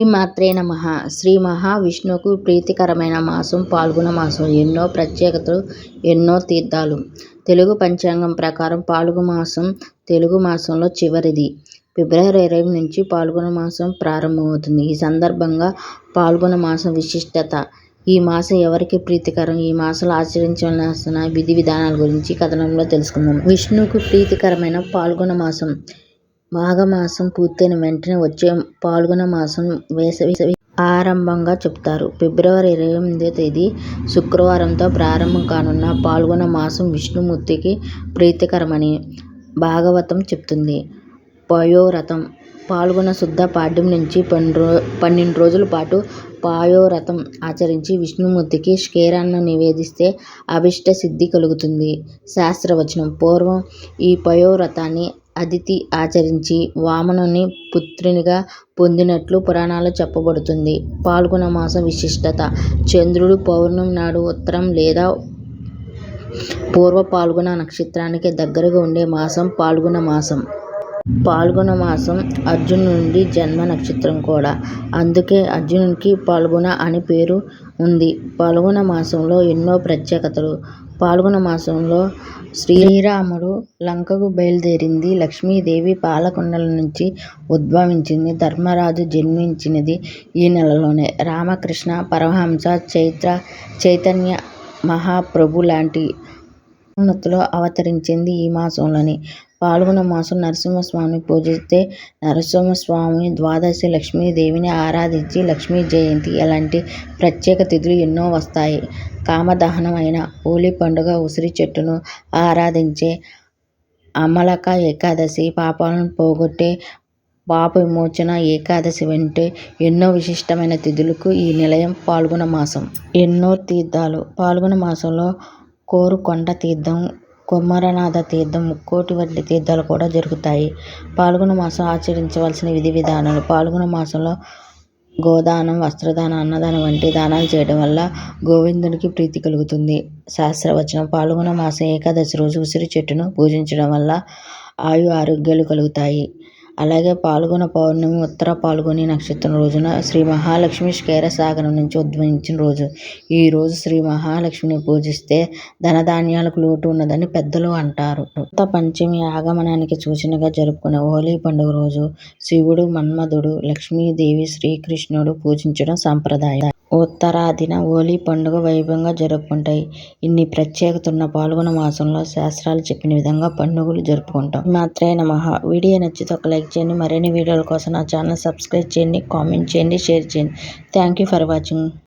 శ్రీమాత్రే నమ. శ్రీ మహావిష్ణువుకు ప్రీతికరమైన మాసం పాల్గొన మాసం. ఎన్నో ప్రత్యేకతలు ఎన్నో తీర్థాలు. తెలుగు పంచాంగం ప్రకారం పాల్గొన మాసం తెలుగు మాసంలో చివరిది. ఫిబ్రవరి ఇరవై నుంచి పాల్గొన మాసం ప్రారంభమవుతుంది. ఈ సందర్భంగా పాల్గొన మాసం విశిష్టత. ఈ మాసం ఎవరికి ప్రీతికరం? ఈ మాసంలో ఆచరించవలసిన విధి విధానాల గురించి కథనంలో తెలుసుకుందాం. విష్ణువుకు ప్రీతికరమైన పాల్గొన మాసం. మాఘమాసం పూర్తయిన వెంటనే వచ్చే పాల్గొన మాసం వేసవి ఆరంభంగా చెప్తారు. ఫిబ్రవరి ఇరవై ఎనిమిదో తేదీ శుక్రవారంతో ప్రారంభం కానున్న పాల్గొన మాసం విష్ణుమూర్తికి ప్రీతికరమని భాగవతం చెప్తుంది. పయోవ్రతం పాల్గొన శుద్ధ పాడ్యం నుంచి పన్నెండు పన్నెండు రోజుల పాటు పాయోరథం ఆచరించి విష్ణుమూర్తికి క్షీరాన్నం నివేదిస్తే అభిష్ట సిద్ధి కలుగుతుంది. శాస్త్రవచనం. పూర్వం ఈ పయోవ్రతాన్ని అదితి ఆచరించి వామనుని పుత్రునిగా పొందినట్లు పురాణాల్లో చెప్పబడుతుంది. పాల్గొన మాసం విశిష్టత. చంద్రుడు పౌర్ణమి నాడు ఉత్తరం లేదా పూర్వ పాల్గొన నక్షత్రానికి దగ్గరగా ఉండే మాసం పాల్గొన మాసం. పాల్గొన మాసం అర్జునుడి జన్మ నక్షత్రం కూడా. అందుకే అర్జునునికి పాల్గొన అని పేరు ఉంది. పాల్గొన మాసంలో ఎన్నో ప్రత్యేకతలు. పాల్గొన మాసంలో శ్రీరాముడు లంకకు బయలుదేరింది. లక్ష్మీదేవి పాలకొండల నుంచి ఉద్భవించింది. ధర్మరాజు జన్మించినది ఈ నెలలోనే. రామకృష్ణ పరమహంస చైత్ర చైతన్య మహాప్రభు లాంటి ఉన్నతులు అవతరించింది ఈ మాసంలోని. పాల్గొన మాసం నరసింహస్వామిని పూజిస్తే నరసింహస్వామి ద్వాదశి లక్ష్మీదేవిని ఆరాధించి లక్ష్మీ జయంతి అలాంటి ప్రత్యేక తిథులు ఎన్నో వస్తాయి. కామదహనం అయిన హోలీ పండుగ ఉసిరి చెట్టును ఆరాధించే అమలక ఏకాదశి పాపాలను పోగొట్టే పాప విమోచన ఏకాదశి వంటి ఎన్నో విశిష్టమైన తిథులకు ఈ నిలయం పాల్గొన మాసం. ఎన్నో తీర్థాలు పాల్గొన మాసంలో కోరుకొండ తీర్థం కుమ్మరనాథ తీర్థం ముక్కోటి వంటి తీర్థాలు కూడా జరుగుతాయి. పాల్గొన మాసం ఆచరించవలసిన విధి విధానాలు. పాల్గొన మాసంలో గోదానం వస్త్రదానం అన్నదానం వంటి దానాలు చేయడం వల్ల గోవిందునికి ప్రీతి కలుగుతుంది. శాస్త్రవచనం పాల్గొన మాసం ఏకాదశి రోజు ఉసిరి చెట్టును పూజించడం వల్ల ఆయు ఆరోగ్యాలు కలుగుతాయి. అలాగే పాల్గొన పౌర్ణమి ఉత్తర పాల్గొని నక్షత్రం రోజున శ్రీ మహాలక్ష్మి క్షీరసాగరం నుంచి ఉద్భవించిన రోజు. ఈ రోజు శ్రీ మహాలక్ష్మిని పూజిస్తే ధనధాన్యాలకు లోటు ఉన్నదని పెద్దలు అంటారు. కొత్త పంచమి ఆగమనానికి సూచనగా జరుపుకునే హోలీ పండుగ రోజు శివుడు మన్మధుడు లక్ష్మీదేవి శ్రీకృష్ణుడు పూజించడం సాంప్రదాయం. ఉత్తరాదిన హోలీ పండుగ వైభవంగా జరుపుకుంటాయి. ఇన్ని ప్రత్యేకత ఉన్న పాల్గొన మాసంలో శాస్త్రాలు చెప్పిన విధంగా పండుగలు జరుపుకుంటాం. మాత్రమే నమః. వీడియో నచ్చితే ఒక లైక్ చేయండి. మరిన్ని వీడియోల కోసం నా ఛానల్ సబ్స్క్రైబ్ చేయండి కామెంట్ చేయండి షేర్ చేయండి. Thank you for watching.